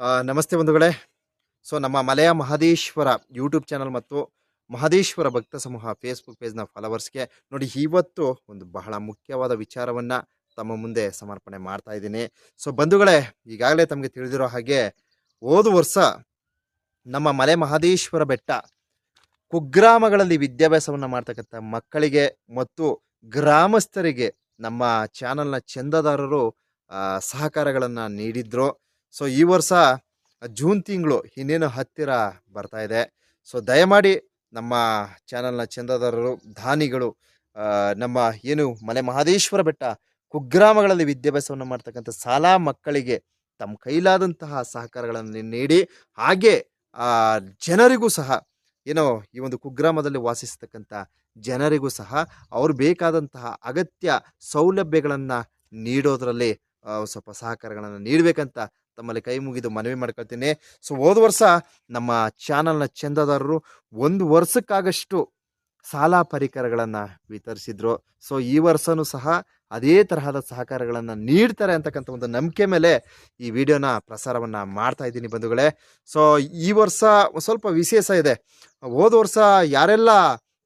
ನಮಸ್ತೆ ಬಂಧುಗಳೇ. ಸೊ, ನಮ್ಮ ಮಲೆಯ ಮಹದೇಶ್ವರ ಯೂಟ್ಯೂಬ್ ಚಾನಲ್ ಮತ್ತು ಮಹದೇಶ್ವರ ಭಕ್ತ ಸಮೂಹ ಫೇಸ್ಬುಕ್ ಪೇಜ್ನ ಫಾಲೋವರ್ಸ್ಗೆ ನೋಡಿ ಇವತ್ತು ಒಂದು ಬಹಳ ಮುಖ್ಯವಾದ ವಿಚಾರವನ್ನು ತಮ್ಮ ಮುಂದೆ ಸಮರ್ಪಣೆ ಮಾಡ್ತಾ ಇದ್ದೀನಿ. ಸೊ, ಬಂಧುಗಳೇ, ಈಗಾಗಲೇ ತಮಗೆ ತಿಳಿದಿರೋ ಹಾಗೆ ಹೋದ ವರ್ಷ ನಮ್ಮ ಮಲೆ ಮಹದೇಶ್ವರ ಬೆಟ್ಟ ಕುಗ್ರಾಮಗಳಲ್ಲಿ ವಿದ್ಯಾಭ್ಯಾಸವನ್ನು ಮಾಡ್ತಕ್ಕಂಥ ಮಕ್ಕಳಿಗೆ ಮತ್ತು ಗ್ರಾಮಸ್ಥರಿಗೆ ನಮ್ಮ ಚಾನಲ್ನ ಚಂದದಾರರು ಸಹಕಾರಗಳನ್ನು ನೀಡಿದ್ರು. ಸೊ ಈ ವರ್ಷ ಜೂನ್ ತಿಂಗಳು ಇನ್ನೇನು ಹತ್ತಿರ ಬರ್ತಾ ಇದೆ. ಸೊ ದಯಮಾಡಿ ನಮ್ಮ ಚಾನಲ್ನ ಚಂದದಾರರು, ದಾನಿಗಳು ನಮ್ಮ ಏನು ಮಲೆ ಮಹದೇಶ್ವರ ಬೆಟ್ಟ, ಕುಗ್ರಾಮಗಳಲ್ಲಿ ವಿದ್ಯಾಭ್ಯಾಸವನ್ನು ಮಾಡ್ತಕ್ಕಂಥ ಶಾಲಾ ಮಕ್ಕಳಿಗೆ ತಮ್ಮ ಕೈಲಾದಂತಹ ಸಹಕಾರಗಳನ್ನು ನೀಡಿ, ಹಾಗೆ ಜನರಿಗೂ ಸಹ, ಏನೋ ಈ ಒಂದು ಕುಗ್ರಾಮದಲ್ಲಿ ವಾಸಿಸ್ತಕ್ಕಂಥ ಜನರಿಗೂ ಸಹ, ಅವ್ರು ಬೇಕಾದಂತಹ ಅಗತ್ಯ ಸೌಲಭ್ಯಗಳನ್ನು ನೀಡೋದರಲ್ಲಿ ಸ್ವಲ್ಪ ಸಹಕಾರಗಳನ್ನು ನೀಡಬೇಕಂತ ತಮ್ಮಲ್ಲಿ ಕೈ ಮುಗಿದು ಮನವಿ ಮಾಡ್ಕೊಳ್ತೀನಿ. ಸೊ ಹೋದ ವರ್ಷ ನಮ್ಮ ಚಾನಲ್ನ ಚಂದದಾರರು ಒಂದು ವರ್ಷಕ್ಕಾಗಷ್ಟು ಸಾಲ ಪರಿಕರಗಳನ್ನು ವಿತರಿಸಿದ್ರು. ಸೊ ಈ ವರ್ಷನೂ ಸಹ ಅದೇ ತರಹದ ಸಹಕಾರಗಳನ್ನು ನೀಡ್ತಾರೆ ಅಂತಕ್ಕಂಥ ಒಂದು ನಂಬಿಕೆ ಮೇಲೆ ಈ ವಿಡಿಯೋನ ಪ್ರಸಾರವನ್ನು ಮಾಡ್ತಾ ಇದ್ದೀನಿ ಬಂಧುಗಳೇ. ಸೊ ಈ ವರ್ಷ ಸ್ವಲ್ಪ ವಿಶೇಷ ಇದೆ. ಹೋದ ವರ್ಷ ಯಾರೆಲ್ಲ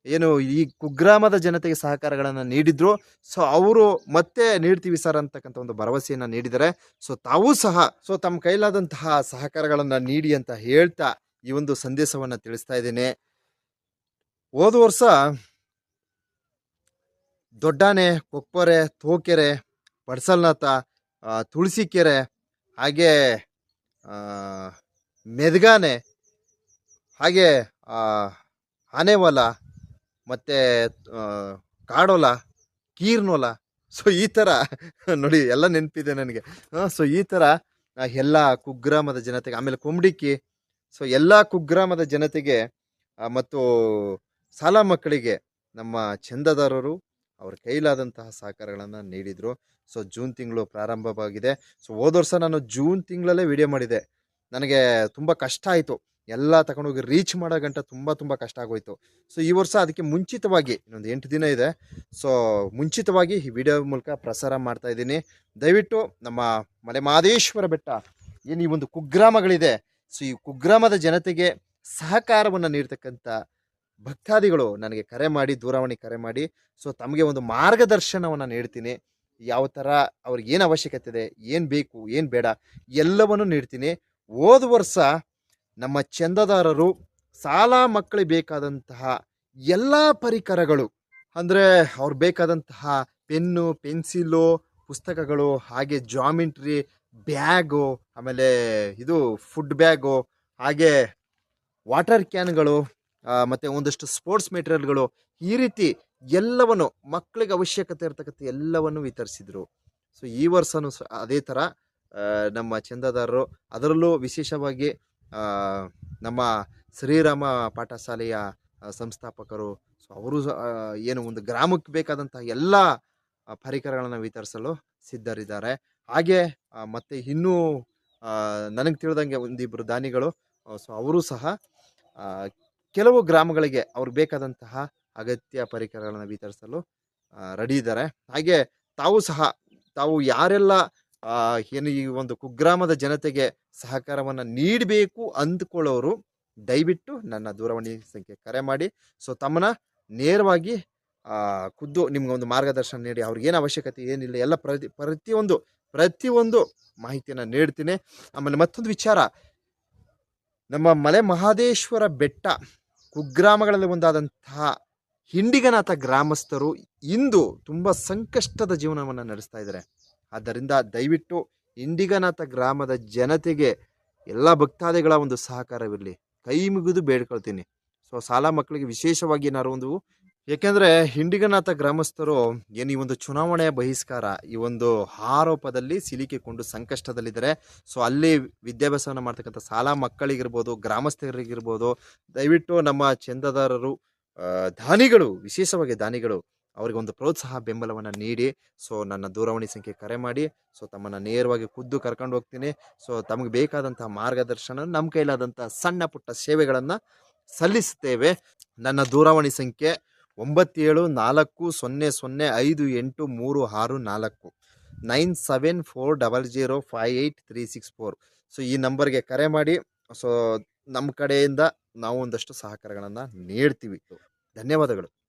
ಏನು ಈ ಕುಗ್ರಾಮದ ಜನತೆಗೆ ಸಹಕಾರಗಳನ್ನು ನೀಡಿದ್ರು. ಸೊ ಅವರು ಮತ್ತೆ ನೀಡ್ತೀವಿ ಸರ್ ಅಂತಕ್ಕಂಥ ಒಂದು ಭರವಸೆಯನ್ನು ನೀಡಿದ್ದಾರೆ. ಸೊ ತಾವೂ ಸಹ ಸೊ ತಮ್ಮ ಕೈಲಾದಂತಹ ಸಹಕಾರಗಳನ್ನು ನೀಡಿ ಅಂತ ಹೇಳ್ತಾ ಈ ಒಂದು ಸಂದೇಶವನ್ನು ತಿಳಿಸ್ತಾ ಇದ್ದೀನಿ. ಹೋದ ವರ್ಷ ದೊಡ್ಡಾನೆ ಕೊಪ್ಪರೆ ತೋಕೆರೆ, ಪಡ್ಸಲ್ನಾಥ ತುಳಸಿ ತುಳಸಿಕೆರೆ, ಹಾಗೆ ಮೆದಗಾನೆ, ಹಾಗೆ ಆನೆವಲ ಮತ್ತು ಕಾಡೋಲ, ಕೀರ್ನೋಲ, ಸೊ ಈ ಥರ ನೋಡಿ ಎಲ್ಲ ನೆನಪಿದೆ ನನಗೆ. ಸೊ ಈ ಥರ ಎಲ್ಲ ಕುಗ್ರಾಮದ ಜನತೆಗೆ, ಆಮೇಲೆ ಕುಂಬಡಿಕ್ಕಿ, ಸೊ ಎಲ್ಲ ಕುಗ್ರಾಮದ ಜನತೆಗೆ ಮತ್ತು ಶಾಲಾ ಮಕ್ಕಳಿಗೆ ನಮ್ಮ ಚಂದದಾರರು ಅವ್ರ ಕೈಲಾದಂತಹ ಸಹಕಾರಗಳನ್ನು ನೀಡಿದರು. ಸೊ ಜೂನ್ ತಿಂಗಳು ಪ್ರಾರಂಭವಾಗಿದೆ. ಸೊ ಹೋದ ವರ್ಷ ನಾನು ಜೂನ್ ತಿಂಗಳಲ್ಲೇ ವಿಡಿಯೋ ಮಾಡಿದೆ. ನನಗೆ ತುಂಬ ಕಷ್ಟ ಆಯಿತು. ಎಲ್ಲ ತಗೊಂಡೋಗಿ ರೀಚ್ ಮಾಡೋ ಗಂಟ ತುಂಬ ತುಂಬ ಕಷ್ಟ ಆಗೋಯ್ತು. ಸೊ ಈ ವರ್ಷ ಅದಕ್ಕೆ ಮುಂಚಿತವಾಗಿ ಇನ್ನೊಂದು ಎಂಟು ದಿನ ಇದೆ. ಸೊ ಮುಂಚಿತವಾಗಿ ಈ ವಿಡಿಯೋ ಮೂಲಕ ಪ್ರಸಾರ ಮಾಡ್ತಾ ಇದ್ದೀನಿ. ದಯವಿಟ್ಟು ನಮ್ಮ ಮಲೆ ಮಹದೇಶ್ವರ ಬೆಟ್ಟ ಏನು ಈ ಒಂದು ಕುಗ್ರಾಮಗಳಿದೆ. ಸೊ ಈ ಕುಗ್ರಾಮದ ಜನತೆಗೆ ಸಹಕಾರವನ್ನು ನೀಡ್ತಕ್ಕಂಥ ಭಕ್ತಾದಿಗಳು ನನಗೆ ಕರೆ ಮಾಡಿ, ದೂರವಾಣಿ ಕರೆ ಮಾಡಿ. ಸೊ ತಮಗೆ ಒಂದು ಮಾರ್ಗದರ್ಶನವನ್ನು ನೀಡ್ತೀನಿ. ಯಾವ ಥರ ಅವ್ರಿಗೆ ಏನು ಅವಶ್ಯಕತೆ ಇದೆ, ಏನು ಬೇಕು, ಏನು ಬೇಡ, ಎಲ್ಲವನ್ನು ನೀಡ್ತೀನಿ. ಹೋದ ವರ್ಷ ನಮ್ಮ ಚಂದದಾರರು ಸಾಲ ಮಕ್ಕಳಿಗೆ ಬೇಕಾದಂತಹ ಎಲ್ಲ ಪರಿಕರಗಳು. ಅಂದರೆ ಅವ್ರು ಬೇಕಾದಂತಹ ಪೆನ್ನು, ಪೆನ್ಸಿಲು, ಪುಸ್ತಕಗಳು, ಹಾಗೆ ಜಾಮಿಂಟ್ರಿ ಬ್ಯಾಗು, ಆಮೇಲೆ ಇದು ಫುಡ್ ಬ್ಯಾಗು, ಹಾಗೆ ವಾಟರ್ ಕ್ಯಾನ್ಗಳು ಮತ್ತು ಒಂದಷ್ಟು ಸ್ಪೋರ್ಟ್ಸ್ ಮೆಟೀರಿಯಲ್ಗಳು ಈ ರೀತಿ ಎಲ್ಲವನ್ನು ಮಕ್ಕಳಿಗೆ ಅವಶ್ಯಕತೆ ಇರತಕ್ಕಂಥ ಎಲ್ಲವನ್ನು ವಿತರಿಸಿದ್ರು. ಸೊ, ಈ ವರ್ಷನೂ ಅದೇ ಥರ ನಮ್ಮ ಚಂದದಾರರು ಅದರಲ್ಲೂ ವಿಶೇಷವಾಗಿ ನಮ್ಮ ಶ್ರೀರಾಮ ಪಾಠಶಾಲೆಯ ಸಂಸ್ಥಾಪಕರು, ಸೊ ಅವರು ಏನು ಒಂದು ಗ್ರಾಮಕ್ಕೆ ಬೇಕಾದಂತಹ ಎಲ್ಲ ಪರಿಕರಗಳನ್ನು ವಿತರಿಸಲು ಸಿದ್ಧರಿದ್ದಾರೆ. ಹಾಗೆ ಮತ್ತೆ ಇನ್ನೂ ನನಗೆ ತಿಳಿದಂಗೆ ಒಂದಿಬ್ಬರು ದಾನಿಗಳು ಸೊ ಅವರು ಸಹ ಕೆಲವು ಗ್ರಾಮಗಳಿಗೆ ಅವ್ರಿಗೆ ಬೇಕಾದಂತಹ ಅಗತ್ಯ ಪರಿಕರಗಳನ್ನು ವಿತರಿಸಲು ರೆಡಿ ಇದ್ದಾರೆ. ಹಾಗೆ ತಾವು ಸಹ, ತಾವು ಯಾರೆಲ್ಲ ಏನು ಈ ಒಂದು ಕುಗ್ರಾಮದ ಜನತೆಗೆ ಸಹಕಾರವನ್ನು ನೀಡಬೇಕು ಅಂದ್ಕೊಳ್ಳೋರು, ದಯವಿಟ್ಟು ನನ್ನ ದೂರವಾಣಿ ಸಂಖ್ಯೆ ಕರೆ ಮಾಡಿ. ಸೊ ತಮ್ಮನ್ನ ನೇರವಾಗಿ ಖುದ್ದು ನಿಮ್ಗೆ ಒಂದು ಮಾರ್ಗದರ್ಶನ ನೀಡಿ. ಅವ್ರಿಗೆ ಏನು ಅವಶ್ಯಕತೆ ಏನಿಲ್ಲ, ಎಲ್ಲ ಪ್ರತಿ, ಪ್ರತಿಯೊಂದು ಪ್ರತಿಯೊಂದು ಮಾಹಿತಿಯನ್ನು ನೀಡ್ತೀನಿ. ಆಮೇಲೆ ಮತ್ತೊಂದು ವಿಚಾರ. ನಮ್ಮ ಮಲೆ ಮಹಾದೇಶ್ವರ ಬೆಟ್ಟ, ಕುಗ್ರಾಮಗಳಲ್ಲಿ ಒಂದಾದಂತಹ ಹಿಂಡಿಗನಾಥ ಗ್ರಾಮಸ್ಥರು ಇಂದು ತುಂಬ ಸಂಕಷ್ಟದ ಜೀವನವನ್ನು ನಡೆಸ್ತಾ ಇದ್ದಾರೆ. ಆದ್ದರಿಂದ ದಯವಿಟ್ಟು ಇಂಡಿಗನಾಥ ಗ್ರಾಮದ ಜನತೆಗೆ ಎಲ್ಲ ಭಕ್ತಾದಿಗಳ ಒಂದು ಸಹಕಾರವಿರಲಿ. ಕೈ ಮುಗಿದು ಬೇಡ್ಕೊಳ್ತೀನಿ. ಸೊ, ಶಾಲಾ ಮಕ್ಕಳಿಗೆ ವಿಶೇಷವಾಗಿ ಏನಾದ್ರು ಒಂದು, ಏಕೆಂದರೆ ಹಿಂಡಿಗನಾಥ ಗ್ರಾಮಸ್ಥರು ಏನು ಈ ಒಂದು ಚುನಾವಣೆಯ ಬಹಿಷ್ಕಾರ, ಈ ಒಂದು ಆರೋಪದಲ್ಲಿ ಸಿಲುಕಿಕೊಂಡು ಸಂಕಷ್ಟದಲ್ಲಿದ್ದಾರೆ. ಸೊ, ಅಲ್ಲಿ ವಿದ್ಯಾಭ್ಯಾಸವನ್ನು ಮಾಡ್ತಕ್ಕಂಥ ಶಾಲಾ ಮಕ್ಕಳಿಗಿರ್ಬೋದು, ಗ್ರಾಮಸ್ಥರಿಗಿರ್ಬೋದು, ದಯವಿಟ್ಟು ನಮ್ಮ ಚಂದದಾರರು ದಾನಿಗಳು, ವಿಶೇಷವಾಗಿ ದಾನಿಗಳು ಅವರಿಗೆ ಒಂದು ಪ್ರೋತ್ಸಾಹ, ಬೆಂಬಲವನ್ನು ನೀಡಿ. ಸೊ, ನನ್ನ ದೂರವಾಣಿ ಸಂಖ್ಯೆ ಕರೆ ಮಾಡಿ. ಸೊ, ತಮ್ಮನ್ನು ನೇರವಾಗಿ ಖುದ್ದು ಕರ್ಕೊಂಡು ಹೋಗ್ತೀನಿ. ಸೊ, ತಮಗೆ ಬೇಕಾದಂತಹ ಮಾರ್ಗದರ್ಶನ ನಮ್ಮ ಕೈಲಾದಂತಹ ಸಣ್ಣ ಪುಟ್ಟ ಸೇವೆಗಳನ್ನು ಸಲ್ಲಿಸುತ್ತೇವೆ. ನನ್ನ ದೂರವಾಣಿ ಸಂಖ್ಯೆ ಒಂಬತ್ತೇಳು ನಾಲ್ಕು ಸೊನ್ನೆ ಸೊನ್ನೆ ಐದು ಎಂಟು ಮೂರು ಆರು ನಾಲ್ಕು. Nine seven four double zero five eight three six four. So, ಈ ನಂಬರ್ಗೆ ಕರೆ ಮಾಡಿ. ಸೊ ನಮ್ಮ ಕಡೆಯಿಂದ ನಾವು ಒಂದಷ್ಟು ಸಹಕಾರಗಳನ್ನು ನೀಡ್ತೀವಿ. ಧನ್ಯವಾದಗಳು.